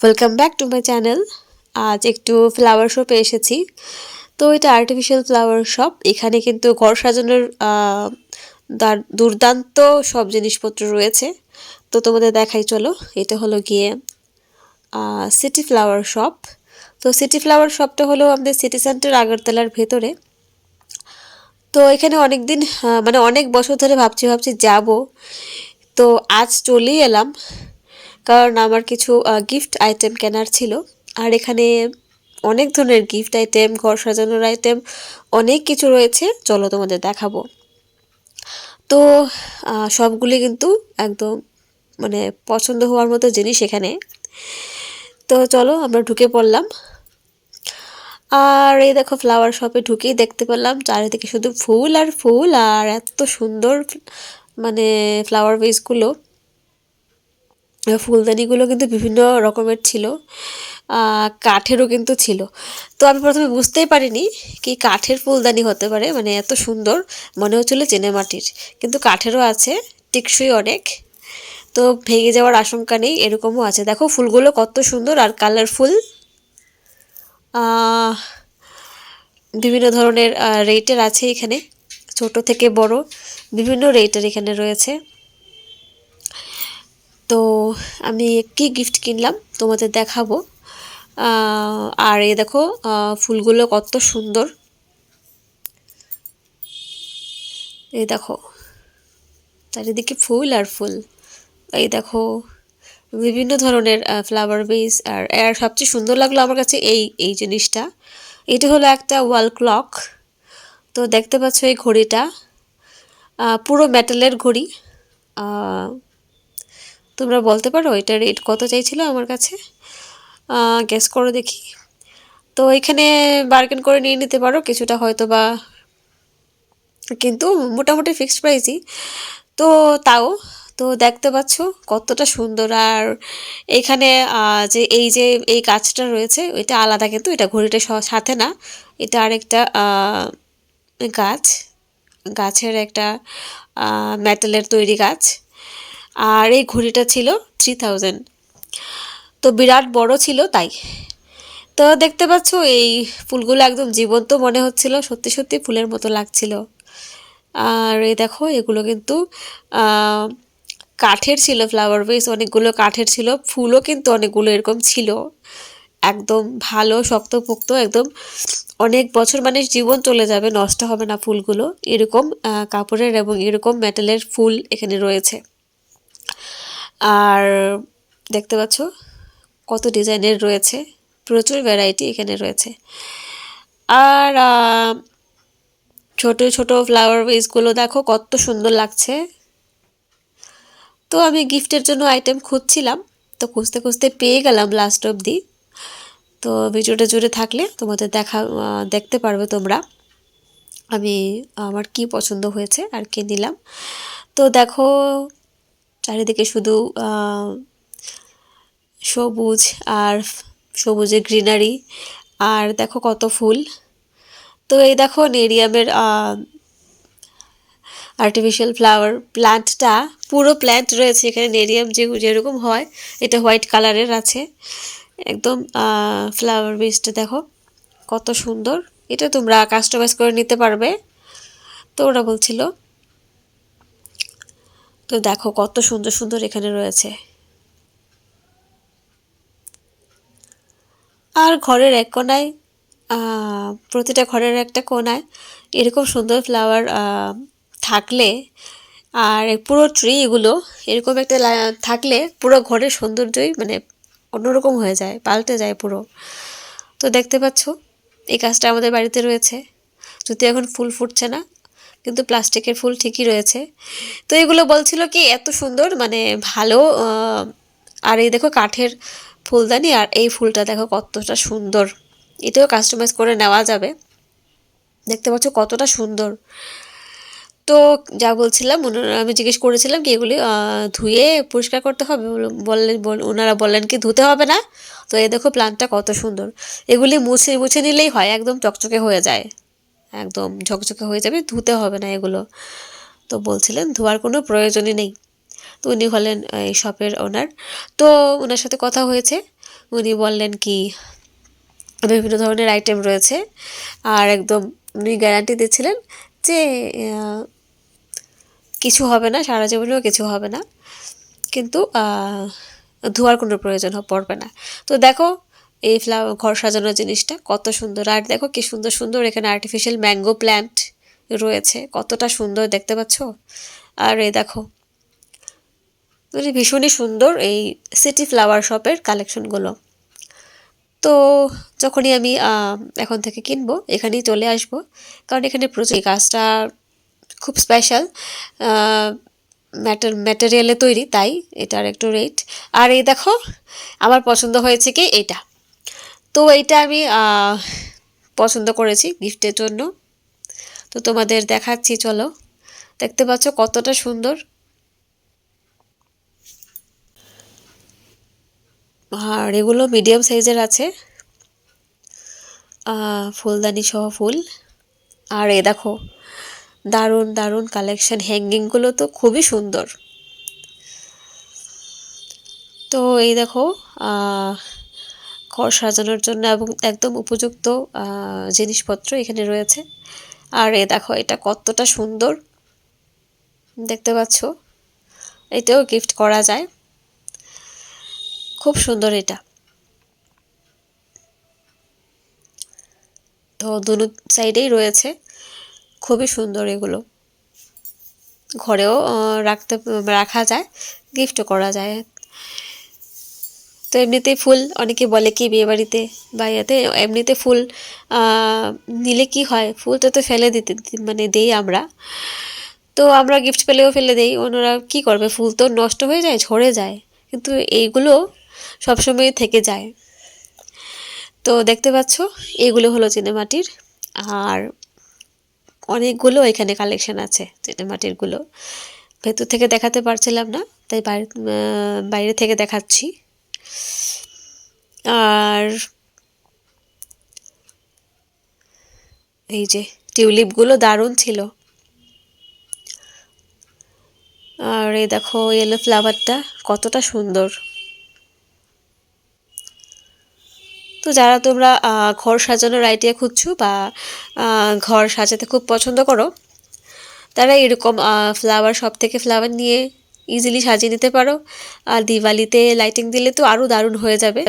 Welcome back to my channel আজ একটু flower শপে এসেছি। তো এটা আর্টিফিশিয়াল ফ্লাওয়ার শপ এখানে কিন্তু ঘর সাজানোর দুর্দান্ত সব জিনিসপত্র রয়েছে। তো তোমাদের দেখাই, চলো। এটা হলো গিয়ে সিটি ফ্লাওয়ার শপ তো সিটি ফ্লাওয়ার শপটা হলো আমাদের সিটি সেন্টার আগরতলার ভেতরে। তো এখানে অনেক দিন মানে অনেক বছর ধরে ভাবছি ভাবছি যাব। তো আজ চলেই এলাম। কারণ আমার কিছু গিফট আইটেম কেনার ছিল। আর এখানে অনেক ধরনের গিফট আইটেম ঘর সাজানোর আইটেম অনেক কিছু রয়েছে। চলো তোমাদের দেখাবো। তো সবগুলি কিন্তু একদম মানে পছন্দ হওয়ার মতো জিনিস এখানে। তো চলো আমরা ঢুকে পড়লাম। আর এই দেখো ফ্লাওয়ার শপে ঢুকেই দেখতে পেলাম চারিদিকে শুধু ফুল আর ফুল, আর এত সুন্দর মানে ফ্লাওয়ার বেসগুলো ফুলদানিগুলো কিন্তু বিভিন্ন রকমের ছিল কাঠেরও কিন্তু ছিল। তো আমি প্রথমে বুঝতেই পারিনি কি কাঠের ফুলদানি হতে পারে মানে এত সুন্দর, মনে হচ্ছিল চেনে মাটির। কিন্তু কাঠেরও আছে, টেকসই অনেক। তো ভেঙে যাওয়ার আশঙ্কা নেই, এরকমও আছে। দেখো ফুলগুলো কত সুন্দর আর কালারফুল। বিভিন্ন ধরনের রেটের আছে এখানে, ছোট থেকে বড়। বিভিন্ন রেটের এখানে রয়েছে। তো আমি কি গিফট কিনলাম, তোমাদের দেখাবো। আর এই দেখো ফুলগুলো কত সুন্দর। এই দেখো, চারিদিকে ফুল আর ফুল। এই দেখো, বিভিন্ন ধরনের ফ্লাওয়ার বেস আর এর সবচেয়ে সুন্দর লাগল আমার কাছে এই এই জিনিসটা। এটা হলো একটা ওয়াল ক্লক তো দেখতে পাচ্ছ এই ঘড়িটা। পুরো মেটালের ঘড়ি। তোমরা বলতে পারো এটা রেট কত চাইছিল আমার কাছে? গ্যাস করো দেখি। তো এখানে বার্গেন করে নিয়ে নিতে পারো, কিছুটা হয়তো বা কিন্তু মোটামুটি ফিক্সড প্রাইসই তো তাও, তো দেখতে পাচ্ছ কতটা সুন্দর। আর এখানে যে এই যে এই গাছটা রয়েছে, এটা আলাদা কিন্তু, এটা ঘড়িটা সাথে না। এটা আরেকটা গাছ, গাছের একটা মেটালের তৈরি গাছ। আর এই ঘড়িটা ছিল থ্রি থাউজেন্ড তো বিরাট বড় ছিল তাই। তো দেখতে পাচ্ছ, এই ফুলগুলো একদম জীবন্ত মনে হচ্ছিল, সত্যি সত্যি ফুলের মতো লাগছিল। আর এই দেখো, এগুলো কিন্তু কাঠের ছিল ফ্লাওয়ার বেস অনেকগুলো কাঠের ছিল, ফুলও কিন্তু অনেকগুলো এরকম ছিল। একদম ভালো, শক্তপোক্ত, একদম অনেক বছর মানে জীবন চলে যাবে, নষ্ট হবে না ফুলগুলো। এরকম কাপড়ের এবং এরকম মেটালের ফুল এখানে রয়েছে। আর দেখতে পাচ্ছ কত ডিজাইনের রয়েছে, প্রচুর ভ্যারাইটি এখানে রয়েছে। আর ছোট ছোট ফ্লাওয়ার বেসগুলো দেখো কত সুন্দর লাগছে। তো আমি গিফটের জন্য আইটেম খুঁজছিলাম, তো খুঁজতে খুঁজতে পেয়ে গেলাম লাস্ট অবধি। তো ভিডিওটা জুড়ে থাকলে তোমাদের দেখা দেখতে পারবে তোমরা। আমি, আমার কি পছন্দ হয়েছে আর কি নিলাম। তো দেখো চারিদিকে শুধু সবুজ আর সবুজে গ্রিনারি। আর দেখো কত ফুল। তো এই দেখো নেরিয়ামের আর্টিফিশিয়াল ফ্লাওয়ার প্ল্যান্টটা পুরো প্ল্যান্ট রয়েছে এখানে। নেরিয়াম যে, যেরকম হয়, এটা হোয়াইট কালারের আছে। একদম ফ্লাওয়ার বেসটা দেখো, কত সুন্দর। এটা তোমরা কাস্টমাইজ করে নিতে পারবে। তো ওরা বলছিল তো দেখো কত সুন্দর সুন্দর এখানে রয়েছে। আর ঘরের এক কোনায় প্রতিটা ঘরের একটা কোনায় এরকম সুন্দর ফ্লাওয়ার থাকলে আর পুরো ট্রি এগুলো এরকম একটা থাকলে পুরো ঘরের সৌন্দর্যই মানে অন্যরকম হয়ে যায়, পাল্টে যায় পুরো। তো দেখতে পাচ্ছ, এই গাছটা আমাদের বাড়িতে রয়েছে। যদি এখন ফুল ফুটছে না কিন্তু প্লাস্টিকের ফুল ঠিকই রয়েছে। তো এগুলো বলছিল কি, এত সুন্দর মানে ভালো আর এই দেখো কাঠের ফুলদানি, আর এই ফুলটা দেখো কতটা সুন্দর। এটাও কাস্টমাইজ করে নেওয়া যাবে। দেখতে পাচ্ছ কতটা সুন্দর। তো যা বলছিলাম, ওনারা, আমি জিজ্ঞেস করেছিলাম কি এগুলি ধুয়ে পরিষ্কার করতে হবে? বললেন, বল- ওনারা বললেন কি ধুতে হবে না। তো এই দেখো প্লান্টটা কত সুন্দর। এগুলি মুছে মুছে নিলেই হয়, একদম চকচকে হয়ে যায়। একদম ঝকঝকে হয়ে যাবে, ধুতে হবে না এগুলো। তো বলছিলেন, ধোয়ার কোনো প্রয়োজনই নেই। তো উনি হলেন এই শপের ওনার তো ওনার সাথে কথা হয়েছে। উনি বললেন কি, বিভিন্ন ধরনের আইটেম রয়েছে। আর একদম উনি গ্যারান্টি দিচ্ছিলেন যে কিছু হবে না, সারা জীবনেও কিছু হবে না। কিন্তু ধোয়ার কোনো প্রয়োজন পড়বে না। তো দেখো এই ফ্লাওয়ার ঘর সাজানোর জিনিসটা কত সুন্দর। আর দেখো কি সুন্দর সুন্দর এখানে আর্টিফিশিয়াল ম্যাঙ্গো প্ল্যান্ট রয়েছে, কতটা সুন্দর দেখতে পাচ্ছ? আর এই দেখো মানে ভীষণই সুন্দর এই সিটি ফ্লাওয়ার শপের কালেকশনগুলো তো যখনই আমি এখন থেকে কিনবো, এখানেই চলে আসব। কারণ এখানে প্রচুর গাছটা খুব স্পেশাল ম্যাটার ম্যাটেরিয়ালে তৈরি, তাই এটার একটু রেট আর এই দেখো, আমার পছন্দ হয়েছে কি এটা তো এইটা আমি পছন্দ করেছি গিফটের জন্য। তো তোমাদের দেখাচ্ছি, চলো। দেখতে পাচ্ছ কতটা সুন্দর। আর এগুলো মিডিয়াম সাইজের আছে। ফুলদানি সহ ফুল। আর এ দেখো, দারুণ দারুণ কালেকশন হ্যাঙ্গিংগুলো তো খুবই সুন্দর। তো এই দেখো ঘর সাজানোর জন্য এবং একদম উপযুক্ত জিনিসপত্র এখানে রয়েছে। আর এ দেখো, এটা কতটা সুন্দর। দেখতে পাচ্ছ? এটাও গিফট করা যায়। খুব সুন্দর এটা। তো দুনো সাইডেই রয়েছে। খুবই সুন্দর এগুলো। ঘরেও রাখতে, রাখা যায় গিফটও করা যায়। তো এমনিতেই ফুল অনেকে বলে কি বিয়ে বাড়িতে বা ইয়েতে, এমনিতে ফুল নিলে কি হয়? ফুলটা তো ফেলে দিতে মানে দেই আমরা। তো আমরা গিফট পেলেও ফেলে দেই। ওনারা কি করবে? ফুল তো নষ্ট হয়ে যায়, ঝরে যায়। কিন্তু এইগুলো সবসময় থেকে যায়। তো দেখতে পাচ্ছ, এগুলো হলো চিনেমাটির। আর অনেকগুলো এখানে কালেকশন আছে চিনেমাটিরগুলো। ভেতর থেকে দেখাতে পারছিলাম না, তাই বাইরে থেকে দেখাচ্ছি। আর এই যে টিউলিপগুলো দারুণ ছিল। আর এই দেখো ইয়েলো ফ্লাওয়ারটা কতটা সুন্দর। তো যারা তোমরা ঘর সাজানোর আইডিয়া খুঁজছো বা ঘর সাজাতে খুব পছন্দ করো, তারা এরকম ফ্লাওয়ার সব থেকে ফ্লাওয়ার নিয়ে ইজিলি সাজিয়ে নিতে পারো। আর দিওয়ালিতে লাইটিং দিলে তো আরও দারুণ হয়ে যাবে।